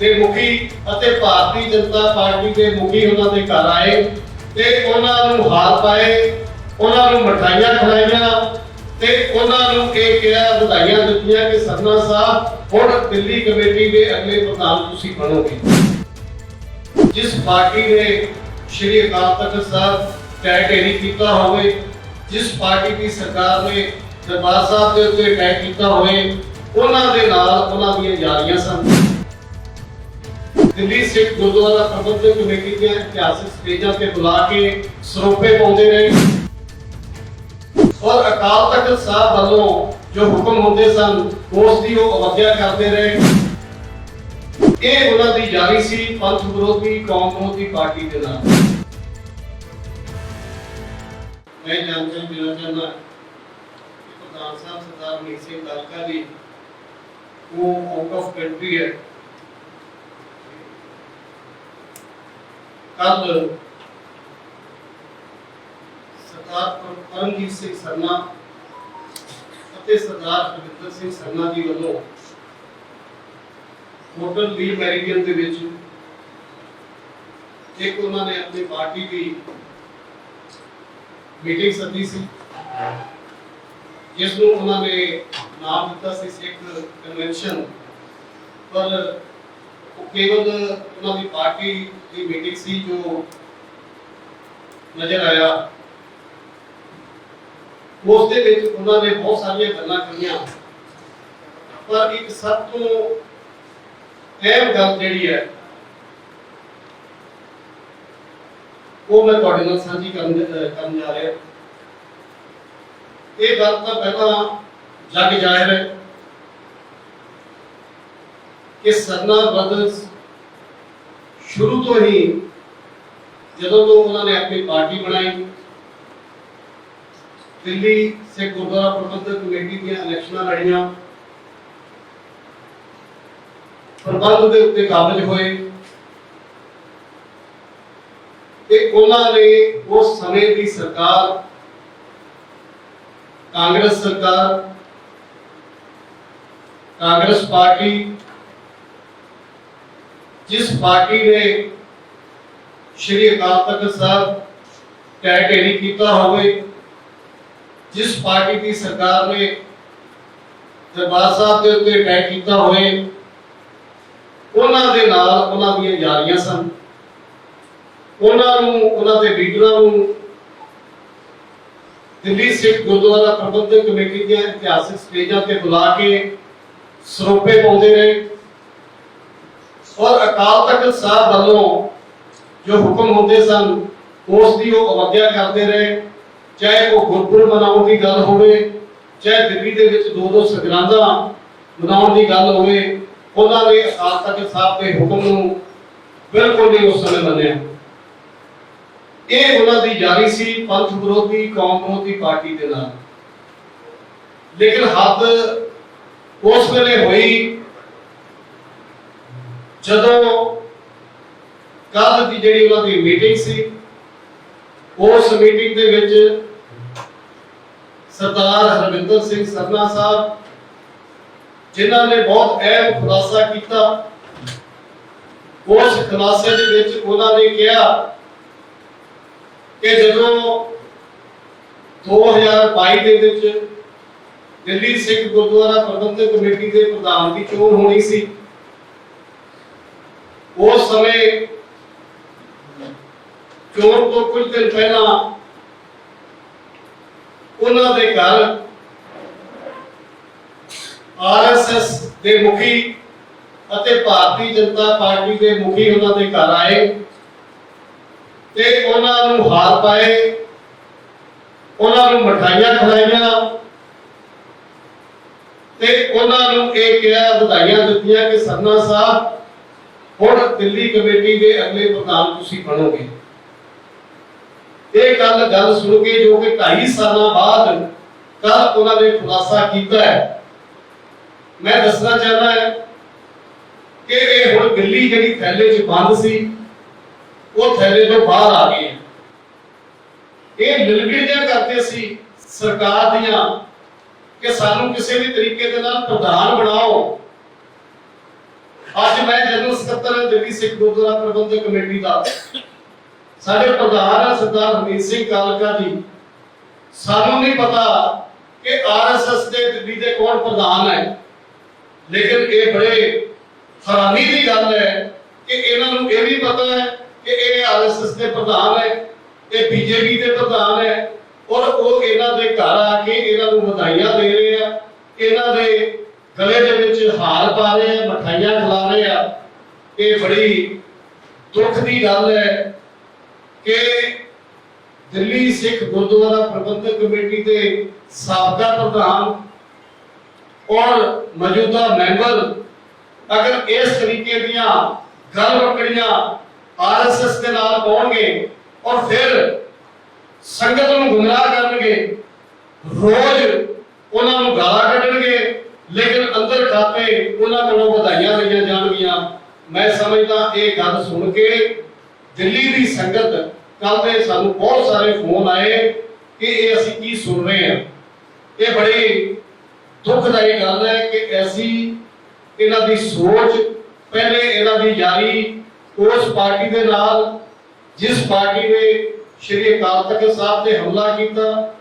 ਦੇ ਮੁਖੀ ਅਤੇ ਭਾਰਤੀ ਜਨਤਾ ਪਾਰਟੀ ਦੇ ਮੁਖੀ ਉਹਨਾਂ ਦੇ ਘਰ ਆਏ ਤੇ ਉਹਨਾਂ ਨੂੰ ਹਾਰ ਪਾਏ, ਉਹਨਾਂ ਨੂੰ ਮਠਾਈਆਂ ਖਿਲਾਈਆਂ ਤੇ ਉਹਨਾਂ ਨੂੰ ਇਹ ਕਿਹਾ, ਵਧਾਈਆਂ ਦਿੱਤੀਆਂ ਕਿ ਸਰਨਾ ਸਾਹਿਬ, ਹੁਣ ਦਿੱਲੀ ਕਮੇਟੀ ਦੇ ਅਗਲੇ ਪ੍ਰਧਾਨ ਤੁਸੀਂ ਬਣੋਗੇ। ਜਿਸ ਪਾਰਟੀ ਨੇ ਸ਼੍ਰੀ ਅਕਾਲ ਤਖਤ ਸਾਹਿਬ ਟੈਗ ਢੇਰੀ ਕੀਤਾ ਹੋਵੇ, ਜਿਸ ਪਾਰਟੀ ਦੀ ਸਰਕਾਰ ਨੇ ਦਰਬਾਰ ਸਾਹਿਬ ਦੇ ਉੱਤੇ ਟੈਗ ਕੀਤਾ ਹੋਵੇ, ਉਹਨਾਂ ਦੇ ਨਾਲ ਉਹਨਾਂ ਦੀਆਂ ਯਾਰੀਆਂ ਸਨ। ਦਿੱਲੀ ਸਿੱਖ ਗੁਰਦੁਆਰਾ ਪ੍ਰਬੰਧਕ ਕਮੇਟੀ ਦੀਆਂ ਇਤਿਹਾਸਕ ਸਟੇਜਾਂ ਤੇ ਬੁਲਾ ਕੇ ਸਰੋਪੇ ਪਾਉਂਦੇ ਰਹੇ। ਔਰ ਅਕਾਲ ਤਖਤ ਸਾਹਿਬ ਵੱਲੋਂ ਜੋ ਹੁਕਮ ਹੁੰਦੇ ਸਨ, ਉਸ ਦੀ ਉਹ ਅਵੱਗਿਆ ਕਰਦੇ ਰਹੇ। ਇਹ ਉਹਨਾਂ ਦੀ ਜਾਰੀ ਸੀ ਪੰਥ ਵਿਰੋਧੀ ਕੌਮ ਵਿਰੋਧੀ ਪਾਰਟੀ ਦੇ ਨਾਲ। ਮੈਂ ਜਾਣਕਾਰੀ ਦੇਣਾ ਚਾਹੁੰਦਾ ਕਿ ਪ੍ਰਧਾਨ ਸਾਹਿਬ ਸਰਦਾਰ ਮਨੀਤ ਸਿੰਘ ਕਾਲਕਾ ਜੀ, ਉਹ ਆਊਟ ਆਫ ਕੰਟਰੀ ਹੈ। ਕੱਲ ਸਰਦਾਰ ਪਰਮਜੀਤ ਸਿੰਘ ਸਰਨਾ ਅਤੇ ਸਰਦਾਰ ਹਰਵਿੰਦਰ ਸਿੰਘ ਸਰਨਾ ਜੀ ਵੱਲੋਂ ਹੋਟਲ ਵੀ ਮੈਰੀਡੀਅਨ ਦੇ ਵਿੱਚ ਇੱਕ ਉਹਨਾਂ ਨੇ ਆਪਣੀ ਪਾਰਟੀ ਦੀ ਮੀਟਿੰਗ ਸੱਦੀ ਸੀ ਜਿਸ ਨੂੰ ਉਹਨਾਂ ਨੇ ਨਾਮ ਦਿੱਤਾ ਸੀ ਸਿੱਖ ਕਨਵੈਨਸ਼ਨ ਪਰ ਉਹ ਕੇਵਲ ਉਹਨਾਂ ਦੀ ਪਾਰਟੀ ਦੀ ਮੀਟਿੰਗ ਸੀ ਜੋ ਨਜ਼ਰ ਆਇਆ। ਉਸ ਦੇ ਵਿੱਚ ਉਹਨਾਂ ਨੇ ਬਹੁਤ ਸਾਰੀਆਂ ਗੱਲਾਂ ਕਰੀਆਂ ਪਰ ਇੱਕ ਸਭ ਤੋਂ ਅਹਿਮ ਗੱਲ ਜਿਹੜੀ ਹੈ, ਉਹ ਮੈਂ ਤੁਹਾਡੇ ਨਾਲ ਸਾਂਝੀ ਕਰਨ ਕਰਨ ਜਾ ਰਿਹਾ। ਇਹ ਗੱਲ ਤਾਂ ਪਹਿਲਾਂ ਜਗ ਜ਼ਾਹਿਰ ਹੈ। ਕਿ ਸਰਨਾ ਬ੍ਰਦਰਸ ਸ਼ੁਰੂ ਤੋਂ ਹੀ ਜਦੋਂ ਤੋਂ ਉਹਨਾਂ ਨੇ ਆਪਣੀ ਪਾਰਟੀ ਬਣਾਈ, ਦਿੱਲੀ, ਸਿੱਖ ਗੁਰਦੁਆਰਾ ਪ੍ਰਬੰਧਕ ਕਮੇਟੀ ਦੀਆਂ ਇਲੈਕਸ਼ਨਾਂ ਲੜੀਆਂ, ਪ੍ਰਬੰਧ ਦੇ ਉੱਤੇ ਕਾਬਜ ਹੋਏ। ਤੇ ਉਹਨਾਂ ਨੇ ਉਸ ਸਮੇਂ ਦੀ ਸਰਕਾਰ, ਕਾਂਗਰਸ ਸਰਕਾਰ, ਕਾਂਗਰਸ ਪਾਰਟੀ ਜਿਸ ਪਾਰਟੀ ਨੇ ਸ਼੍ਰੀ ਅਕਾਲ ਤਖਤ ਸਾਹਿਬ ਟੈਗ ਢੇਰੀ ਕੀਤਾ ਹੋਵੇ, ਜਿਸ ਪਾਰਟੀ ਦੀ ਸਰਕਾਰ ਨੇ ਦਰਬਾਰ ਸਾਹਿਬ ਦੇ ਉੱਤੇ ਟੈਗ ਕੀਤਾ ਹੋਵੇ, ਉਹਨਾਂ ਦੇ ਨਾਲ ਉਹਨਾਂ ਦੀਆਂ ਯਾਰੀਆਂ ਸਨ। ਉਹਨਾਂ ਨੂੰ, ਉਹਨਾਂ ਦੇ ਲੀਡਰਾਂ ਨੂੰ ਦਿੱਲੀ ਸਿੱਖ ਗੁਰਦੁਆਰਾ ਪ੍ਰਬੰਧਕ ਕਮੇਟੀ ਦੀਆਂ ਇਤਿਹਾਸਿਕ ਸਟੇਜਾਂ ਤੇ ਬੁਲਾ ਕੇ ਸਰੋਪੇ ਪਾਉਂਦੇ ਰਹੇ। ਔਰ ਅਕਾਲ ਤਖਤ ਸਾਹਿਬ ਵੱਲੋਂ ਜੋ ਹੁਕਮ ਹੁੰਦੇ ਸਨ, ਉਸ ਦੀ ਉਹ ਅਵੱਗਿਆ ਕਰਦੇ ਰਹੇ। ਚਾਹੇ ਉਹ ਗੁਰਪੁਰਬ ਮਨਾਉਣ ਦੀ ਗੱਲ ਹੋਵੇ, ਚਾਹੇ ਦਿੱਲੀ ਦੇ ਵਿੱਚ ਦੋ ਦੋ ਸੰਗਰਾਂਦਾਂ ਮਨਾਉਣ ਦੀ ਗੱਲ ਹੋਵੇ, ਉਹਨਾਂ ਨੇ ਅਕਾਲ ਤਖਤ ਸਾਹਿਬ ਦੇ ਹੁਕਮ ਨੂੰ ਬਿਲਕੁਲ ਨਹੀਂ ਉਸ ਸਮੇਂ ਮੰਨਿਆ। ਇਹ ਉਹਨਾਂ ਦੀ ਜਾਰੀ ਸੀ ਪੰਥ ਵਿਰੋਧੀ ਕੌਮ ਵਿਰੋਧੀ ਪਾਰਟੀ ਦੇ ਨਾਲ। ਲੇਕਿਨ ਹੱਦ ਉਸ ਵੇਲੇ ਹੋਈ ਜਦੋਂ ਕੱਲ ਦੀ ਜਿਹੜੀ ਉਹਨਾਂ ਦੀ ਮੀਟਿੰਗ ਸੀ, ਉਸ ਮੀਟਿੰਗ ਦੇ ਵਿੱਚ ਸਰਦਾਰ ਹਰਵਿੰਦਰ ਸਿੰਘ ਸਰਨਾ ਸਾਹਿਬ, ਜਿਨ੍ਹਾਂ ਨੇ ਬਹੁਤ ਅਹਿਮ ਖੁਲਾਸਾ ਕੀਤਾ, ਉਸ ਖੁਲਾਸੇ ਦੇ ਵਿੱਚ ਉਹਨਾਂ ਨੇ ਕਿਹਾ ਕਿ ਜਦੋਂ 2022 ਦੇ ਵਿੱਚ ਦਿੱਲੀ ਸਿੱਖ ਗੁਰਦੁਆਰਾ ਪ੍ਰਬੰਧਕ ਕਮੇਟੀ ਦੇ ਪ੍ਰਧਾਨ ਦੀ ਚੋਣ ਹੋਣੀ ਸੀ ਉਸ ਸਮੇਂ ਚੋਣ ਤੋਂ ਕੁਝ ਦਿਨ ਪਹਿਲਾਂ ਉਹਨਾਂ ਦੇ ਘਰ ਆਰਐਸਐਸ ਦੇ ਮੁਖੀ ਅਤੇ ਭਾਰਤੀ ਜਨਤਾ ਪਾਰਟੀ ਦੇ ਮੁਖੀ ਉਹਨਾਂ ਦੇ ਘਰ ਆਏ ਤੇ ਉਹਨਾਂ ਨੂੰ ਹਾਰ ਪਾਏ, ਉਹਨਾਂ ਨੂੰ ਮਠਾਈਆਂ ਖਿਲਾਈਆਂ ਤੇ ਉਹਨਾਂ ਨੂੰ ਇਹ ਕਿਹਾ, ਵਧਾਈਆਂ ਦਿੱਤੀਆਂ ਕਿ ਸਰਨਾ ਸਾਹਿਬ ਹੁਣ ਦਿੱਲੀ ਕਮੇਟੀ ਦੇ ਅਗਲੇ ਪ੍ਰਧਾਨ ਤੁਸੀਂ ਬਣੋਗੇ। ਇਹ ਕੱਲ ਗੱਲ ਸੁਣ ਕੇ ਜੋ ਕਿ 2.5 ਸਾਲਾਂ ਬਾਅਦ ਕੱਲ ਉਹਨਾਂ ਨੇ ਖੁਲਾਸਾ ਕੀਤਾ ਹੈ। ਮੈਂ ਦੱਸਣਾ ਚਾਹੁੰਦਾ ਹਾਂ ਕਿ ਇਹ ਹੁਣ ਦਿੱਲੀ ਜਿਹੜੀ ਥੈਲੇ 'ਚ ਬੰਦ ਸੀ, ਉਹ ਥੈਲੇ ਤੋਂ ਬਾਹਰ ਆ ਗਈ ਇਹ ਲਿਲਗੜੀਆਂ ਕਰਦੇ ਸੀ ਸਰਕਾਰ ਦੀਆਂ ਕਿ ਸਾਨੂੰ ਕਿਸੇ ਵੀ ਤਰੀਕੇ ਦੇ ਨਾਲ ਪ੍ਰਧਾਨ ਬਣਾਓ। ਅੱਜ ਮੈਂ ਜਨਰਲ ਸਕੱਤਰ ਦਿੱਲੀ ਸਿੱਖ ਗੁਰਦੁਆਰਾ ਪ੍ਰਬੰਧਕ ਕਮੇਟੀ ਦਾ ਸਾਡੇ ਪ੍ਰਧਾਨ ਸਰਦਾਰ ਹਰਮੀਤ ਸਿੰਘ ਕਾਲਕਾ ਜੀ, ਸਾਨੂੰ ਨਹੀਂ ਪਤਾ ਕਿ ਆਰਐਸਐਸ ਦੇ ਦਿੱਲੀ ਦੇ ਕੌਣ ਪ੍ਰਧਾਨ ਹੈ, ਲੇਕਿਨ ਇਹ ਬੜੇ ਹੈਰਾਨੀ ਦੀ ਗੱਲ ਹੈ ਕਿ ਇਹਨਾਂ ਨੂੰ ਇਹ ਵੀ ਪਤਾ ਹੈ ਕਿ ਇਹ ਆਰਐਸਐਸ ਦੇ ਪ੍ਰਧਾਨ ਹੈ, ਇਹ ਬੀਜੇਪੀ ਦੇ ਪ੍ਰਧਾਨ ਹੈ, ਔਰ ਉਹ ਇਹਨਾਂ ਦੇ ਘਰ ਆ ਕੇ ਇਹਨਾਂ ਨੂੰ ਵਧਾਈਆਂ ਦੇ ਰਹੇ ਆ, ਇਹਨਾਂ ਦੇ ਗਲੇ ਦੇ ਵਿੱਚ ਹਾਰ ਪਾ ਰਹੇ ਆ ਮਠਾਈਆਂ ਖਿਲਾ ਰਹੇ ਆ। ਇਹ ਬੜੀ ਦੁੱਖ ਦੀ ਗੱਲ ਹੈ ਕਿ ਦਿੱਲੀ ਸਿੱਖ ਗੁਰਦੁਆਰਾ ਪ੍ਰਬੰਧਕ ਕਮੇਟੀ ਦੇ ਸਾਬਕਾ ਪ੍ਰਧਾਨ ਔਰ ਮੌਜੂਦਾ ਮੈਂਬਰ ਅਗਰ ਇਸ ਤਰੀਕੇ ਦੀਆਂ ਗੱਲ ਵਕੜੀਆਂ ਆਰਐਸਐਸ ਦੇ ਨਾਲ ਪਾਉਣਗੇ ਔਰ ਫਿਰ ਸੰਗਤ ਨੂੰ ਗੁੰਮਰਾਹ ਕਰਨਗੇ, ਰੋਜ਼ ਉਹਨਾਂ ਨੂੰ ਗਾਲਾਂ ਅੰਦਰ ਉਹਨਾਂ ਕੋਲੋਂ ਵਧਾਈਆਂ ਲਈਆਂ ਜਾਣਗੀਆਂ। ਮੈਂ ਸਮਝਦਾ ਇਹ ਗੱਲ ਸੁਣ ਕੇ ਦਿੱਲੀ ਦੀ ਸੰਗਤ ਕੱਲ ਦੇ ਸਾਨੂੰ ਬਹੁਤ ਸਾਰੇ ਫੋਨ ਆਏ ਕਿ ਇਹ ਅਸੀਂ ਕੀ ਸੁਣ ਰਹੇ ਹਾਂ। ਇਹ ਬੜੀ ਦੁਖਦਾਈ ਗੱਲ ਹੈ ਕਿ ਐਸੀ ਇਹਨਾਂ ਦੀ ਸੋਚ, ਪਹਿਲੇ ਇਹਨਾਂ ਦੀ ਯਾਰੀ ਉਸ ਪਾਰਟੀ ਦੇ ਨਾਲ, ਜਿਸ ਪਾਰਟੀ ਨੇ ਸ਼੍ਰੀ ਅਕਾਲ ਤਖਤ ਸਾਹਿਬ ਤੇ ਹਮਲਾ ਕੀਤਾ,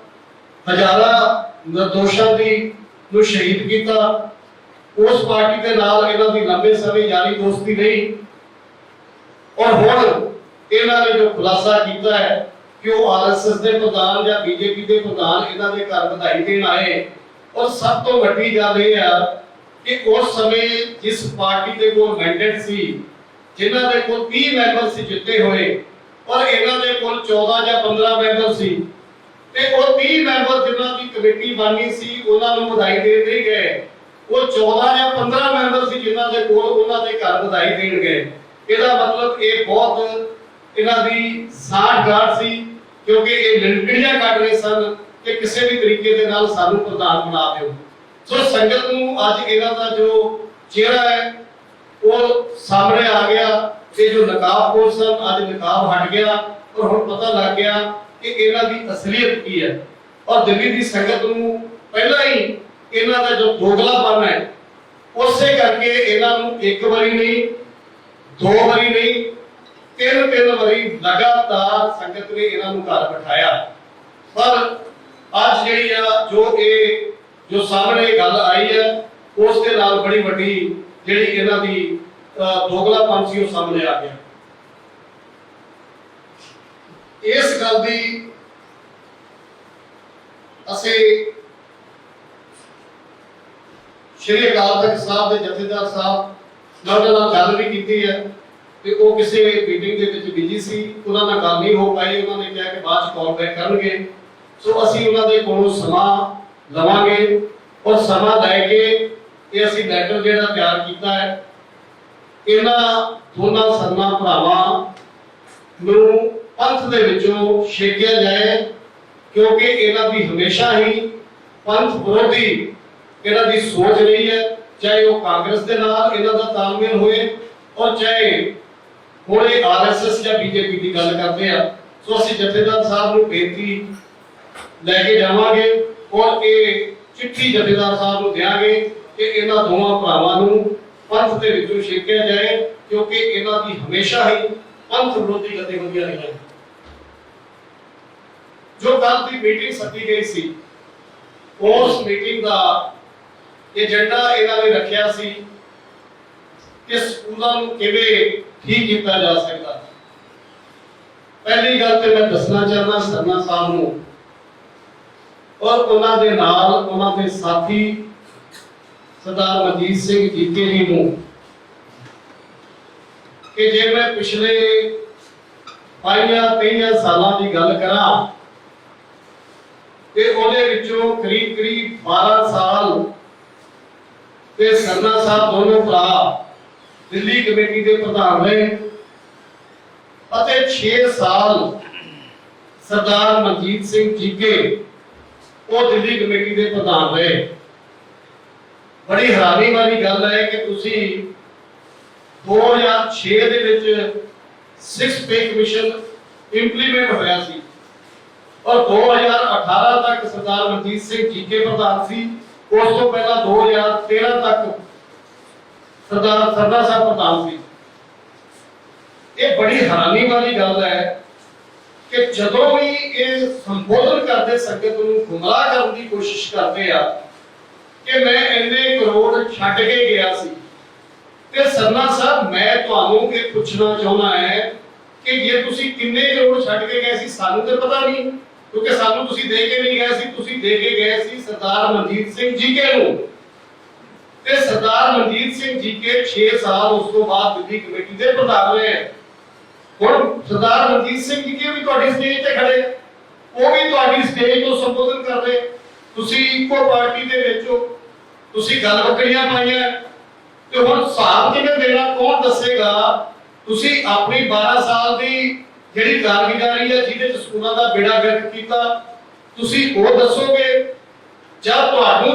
ਹਜ਼ਾਰਾਂ ਨਿਰਦੋਸ਼ਾਂ ਦੀ ਨੂੰ ਸ਼ਹੀਦ ਕੀਤਾ ਉਸ ਪਾਰਟੀ ਦੇ ਨਾਲ ਇਹਨਾਂ ਦੀ ਲੰਬੇ ਸਮੇਂ ਯਾਰੀ ਦੋਸਤੀ ਰਹੀ ਔਰ ਹੁਣ ਇਹਨਾਂ ਨੇ ਜੋ ਖੁਲਾਸਾ ਕੀਤਾ ਹੈ ਕਿ ਉਹ ਆਰਐਸਐਸ ਦੇ ਪ੍ਰਧਾਨ ਜਾਂ ਬੀਜੇਪੀ ਦੇ ਪ੍ਰਧਾਨ ਇਹਨਾਂ ਦੇ ਘਰ ਵਧਾਈ ਦੇਣ ਆਏ, ਔਰ ਸਭ ਤੋਂ ਵੱਡੀ ਗੱਲ ਇਹ ਆ ਕਿ ਉਸ ਸਮੇਂ ਜਿਸ ਪਾਰਟੀ ਦੇ ਕੋਲ ਮੈਂਡੇਟ ਸੀ, ਜਿਨ੍ਹਾਂ ਦੇ ਕੋਲ 30 ਮੈਂਬਰ ਸੀ ਜਿੱਤੇ ਹੋਏ, ਔਰ ਇਹਨਾਂ ਦੇ ਕੋਲ 14 ਜਾਂ 15 ਮੈਂਬਰ ਸੀ, ਤੇ ਉਹ 30 ਮੈਂਬਰ ਜਿਨ੍ਹਾਂ ਦੀ ਕਮੇਟੀ ਬਣੀ ਸੀ, ਉਹਨਾਂ ਨੂੰ ਵਧਾਈ ਦੇ ਨਹੀਂ ਗਏ। ਉਹ 14 ਜਾਂ 15 ਮੈਂਬਰ ਸੀ ਜਿਨ੍ਹਾਂ ਦੇ ਕੋਲ ਉਹਨਾਂ ਦੇ ਘਰ ਵਧਾਈ ਦੇਣ ਗਏ। ਇਹਦਾ ਮਤਲਬ ਇਹ ਬਹੁਤ ਇਹਨਾਂ ਦੀ ਸਾਠ ਗਾਠ ਸੀ, ਕਿਉਂਕਿ ਇਹ ਲਿਲਕੜੀਆਂ ਕੱਢ ਰਹੇ ਸਨ ਕਿ ਕਿਸੇ ਵੀ ਤਰੀਕੇ ਦੇ ਨਾਲ ਸਾਨੂੰ ਪ੍ਰਧਾਨ ਬਣਾ ਦਿਓ। ਸੋ ਸੰਗਤ ਨੂੰ ਅੱਜ ਇਹਨਾਂ ਦਾ ਜੋ ਚਿਹਰਾ ਹੈ, ਉਹ ਸਾਹਮਣੇ ਆ ਗਿਆ। ਤੇ ਜੋ ਨਕਾਬ ਸਨ, ਅੱਜ ਨਕਾਬ ਹਟ ਗਿਆ। ਔਰ ਹੁਣ ਪਤਾ ਲੱਗ ਗਿਆ ਕਿ ਇਹਨਾਂ ਦੀ ਅਸਲੀਅਤ ਕੀ ਹੈ। ਔਰ ਦਿੱਲੀ ਦੀ ਸੰਗਤ ਨੂੰ ਪਹਿਲਾਂ ਹੀ ਇਹਨਾਂ ਦਾ ਜੋ ਦੋਗਲਾਪਨ ਹੈ ਉਸੇ ਕਰਕੇ ਇਹਨਾਂ ਨੂੰ ਇੱਕ ਵਾਰੀ ਨਹੀਂ ਦੋ ਵਾਰੀ ਨਹੀਂ ਤਿੰਨ ਤਿੰਨ ਵਾਰੀ ਲਗਾਤਾਰ ਸੰਗਤ ਨੇ ਇਹਨਾਂ ਨੂੰ ਘਰ ਬਿਠਾਇਆ। ਪਰ ਅੱਜ ਜਿਹੜੀ ਆ ਜੋ ਇਹ ਜੋ ਸਾਹਮਣੇ ਗੱਲ ਆਈ ਹੈ ਉਸ ਦੇ ਨਾਲ ਬੜੀ ਵੱਡੀ ਜਿਹੜੀ ਇਹਨਾਂ ਦੀ ਅਹ, ਦੋਗਲਾਪਨ ਸੀ ਉਹ ਸਾਹਮਣੇ ਆ ਗਿਆ। ਇਸ ਗੱਲ ਦੀ ਅਸੀਂ ਸ਼੍ਰੀ ਅਕਾਲ ਤਖਤ ਸਾਹਿਬ ਦੇ ਜਥੇਦਾਰ ਸਾਹਿਬ ਨਾਲ ਨਾਲ ਗੱਲ ਵੀ ਕੀਤੀ ਹੈ ਤੇ ਉਹ ਕਿਸੇ ਮੀਟਿੰਗ ਦੇ ਵਿੱਚ ਬਿਜ਼ੀ ਸੀ, ਉਹਨਾਂ ਨਾਲ ਗੱਲ ਨਹੀਂ ਹੋ ਪਾਈ, ਉਹਨਾਂ ਨੇ ਕਿਹਾ ਕਿ ਬਾਅਦ ਕਾਲ ਬੈਕ ਕਰਨਗੇ। ਸੋ ਅਸੀਂ ਉਹਨਾਂ ਦੇ ਕੋਲੋਂ ਸਮਾਂ ਲਵਾਂਗੇ ਔਰ ਸਮਾਂ ਲੈ ਕੇ ਇਹ ਅਸੀਂ ਲੈਟਰ ਜਿਹੜਾ ਤਿਆਰ ਕੀਤਾ ਹੈ, ਇਹਨਾਂ ਦੋਨਾਂ ਸਰਨਾ ਭਰਾਵਾਂ ਨੂੰ ਪੰਥ ਦੇ ਵਿੱਚੋਂ ਛੇਕਿਆ ਜਾਏ, ਕਿਉਂਕਿ ਇਹਨਾਂ ਦੀ ਹਮੇਸ਼ਾ ਹੀ ਪੰਥ ਵਿਰੋਧੀ ਇਹਨਾਂ ਦੀ ਸੋਚ ਰਹੀ ਹੈ, ਚਾਹੇ ਉਹ ਕਾਂਗਰਸ ਦੇ ਨਾਲ ਇਹਨਾਂ ਦਾ ਤਾਲਮੇਲ ਹੋਏ ਔਰ ਚਾਹੇ ਹੁਣ ਇਹ ਆਰਐਸਐਸ ਜਾਂ ਬੀਜੇਪੀ ਦੀ ਗੱਲ ਕਰਦੇ ਆ, ਸੋ ਅਸੀਂ ਜਥੇਦਾਰ ਸਾਹਿਬ ਨੂੰ ਬੇਨਤੀ ਲੈ ਕੇ ਜਾਵਾਂਗੇ ਔਰ ਇਹ ਚਿੱਠੀ ਜਥੇਦਾਰ ਸਾਹਿਬ ਨੂੰ ਦਿਆਂਗੇ ਕਿ ਇਹਨਾਂ ਦੋਵਾਂ ਭਰਾਵਾਂ ਨੂੰ ਪੰਥ ਦੇ ਵਿੱਚੋਂ ਛੇਕਿਆ ਜਾਏ, ਕਿਉਂਕਿ ਇਹਨਾਂ ਦੀ ਹਮੇਸ਼ਾ ਹੀ ਪੰਥ ਵਿਰੋਧੀ ਗਤੀਵਿਧੀਆਂ ਰਹੀਆਂ ਜੋ ਕੱਲ ਦੀ ਮੀਟਿੰਗ ਸੱਦੀ ਗਈ ਸੀ, ਉਸ ਮੀਟਿੰਗ ਦਾ ਏਜੰਡਾ ਇਹਨਾਂ ਨੇ ਰੱਖਿਆ ਸੀ ਕਿ ਸਕੂਲਾਂ ਨੂੰ ਕਿਵੇਂ ਠੀਕ ਕੀਤਾ ਜਾ ਸਕਦਾ। ਪਹਿਲੀ ਗੱਲ ਤੇ ਮੈਂ ਦੱਸਣਾ ਚਾਹੁੰਦਾ ਸਰਨਾ ਸਾਹਿਬ ਨੂੰ, ਔਰ ਉਹਨਾਂ ਦੇ ਨਾਲ ਉਹਨਾਂ ਦੇ ਸਾਥੀ ਸਰਦਾਰ ਮਨਜੀਤ ਸਿੰਘ ਜੀਕੇ ਜੀ ਨੂੰ, ਕਿ ਜੇ ਮੈਂ ਪਿਛਲੇ ਪਾਈਆਂ ਤੇਈਆਂ ਸਾਲਾਂ ਦੀ ਗੱਲ ਕਰਾਂ, ਤੇ ਉਹਦੇ ਵਿੱਚੋਂ ਕਰੀਬ ਕਰੀਬ 12 ਸਾਲ ਤੇ ਸਰਨਾ ਸਾਹਿਬ ਦੋਨੋਂ ਭਰਾ ਦਿੱਲੀ ਕਮੇਟੀ ਦੇ ਪ੍ਰਧਾਨ ਰਹੇ ਅਤੇ 6 ਸਾਲ ਸਰਦਾਰ ਮਨਜੀਤ ਸਿੰਘ ਜੀਕੇ ਉਹ ਦਿੱਲੀ ਕਮੇਟੀ ਦੇ ਪ੍ਰਧਾਨ ਰਹੇ ਬੜੀ ਹੈਰਾਨੀ ਵਾਲੀ ਗੱਲ ਹੈ ਕਿ ਤੁਸੀਂ 2006 ਦੇ ਵਿੱਚ ਸਿਕਸ ਪੇ ਕਮਿਸ਼ਨ ਇੰਪਲੀਮੈਂਟ ਹੋਇਆ ਸੀ ਔਰ 2018 ਤੱਕ ਸਰਦਾਰ ਮਨਜੀਤ ਸਿੰਘ ਜੀਕੇ ਪ੍ਰਧਾਨ ਸੀ। ਉਸ ਤੋਂ ਪਹਿਲਾਂ 2013 ਤੱਕ ਸਰਦਾਰ ਸਰਦਾਰ ਸਾਹਿਬ ਪ੍ਰਧਾਨ ਸੀ। ਇਹ ਬੜੀ ਹੈਰਾਨੀ ਵਾਲੀ ਗੱਲ ਹੈ ਕਿ ਜਦੋਂ ਵੀ ਇਹ ਸੰਬੋਧਨ ਕਰਦੇ ਸੰਗਤ ਨੂੰ ਗੁੰਮਰਾਹ ਕਰਨ ਦੀ ਕੋਸ਼ਿਸ਼ ਕਰਦੇ ਆ ਕਿ ਮੈਂ ਇੰਨੇ ਕਰੋੜ ਛੱਡ ਕੇ ਗਿਆ ਸੀ ਤੇ ਸਰਨਾ ਸਾਹਿਬ, ਮੈਂ ਤੁਹਾਨੂੰ ਇਹ ਪੁੱਛਣਾ ਚਾਹੁੰਦਾ ਹੈ ਕਿ ਜੇ ਤੁਸੀਂ ਕਿੰਨੇ ਕਰੋੜ ਛੱਡ ਕੇ ਗਏ ਸੀ, ਸਾਨੂੰ ਤੇ ਪਤਾ ਨਹੀਂ। ਕਿਉਂਕਿ ਸਾਨੂੰ ਤੁਸੀਂ ਦੇ ਕੇ ਨਹੀਂ ਗਏ ਸੀ, ਤੁਸੀਂ ਦੇ ਕੇ ਗਏ ਸੀ ਸਰਦਾਰ ਮਨਜੀਤ ਸਿੰਘ ਜੀਕੇ ਨੂੰ। ਤੇ ਸਰਦਾਰ ਮਨਜੀਤ ਸਿੰਘ ਜੀਕੇ 6 ਸਾਲ ਉਸ ਤੋਂ ਬਾਅਦ ਦਿੱਲੀ ਕਮੇਟੀ ਦੇ ਪ੍ਰਧਾਨ ਰਹੇ। ਹੁਣ ਸਰਦਾਰ ਮਨਜੀਤ ਸਿੰਘ ਜੀਕੇ ਵੀ ਤੁਹਾਡੀ ਸਟੇਜ ਤੇ ਖੜੇ। ਉਹ ਵੀ ਤੁਹਾਡੀ ਸਟੇਜ ਤੋਂ ਸੰਬੋਧਨ ਕਰ ਰਹੇ। ਤੁਸੀਂ ਇੱਕੋ ਪਾਰਟੀ ਦੇ ਵਿੱਚ ਹੋ। ਤੁਸੀਂ ਗੱਲ ਬੱਕਰੀਆਂ ਪਾਈਆਂ। ਤੇ ਹੁਣ ਹਿਸਾਬ ਕਿਵੇਂ ਦੇਣਾ, ਕੌਣ ਦੱਸੇਗਾ? ਤੁਸੀਂ ਆਪਣੀ 12 ਸਾਲ ਦੀ ਜਿਹੜੀ ਕਾਰਗੁਜ਼ਾਰੀ ਹੈ, ਜਿਹਦੇ ਚ ਸਕੂਲਾਂ ਦਾ ਬੇੜਾ ਗਰਕ ਕੀਤਾ, ਤੁਸੀਂ ਉਹ ਦੱਸੋਗੇ? ਜਾਂ ਤੁਹਾਨੂੰ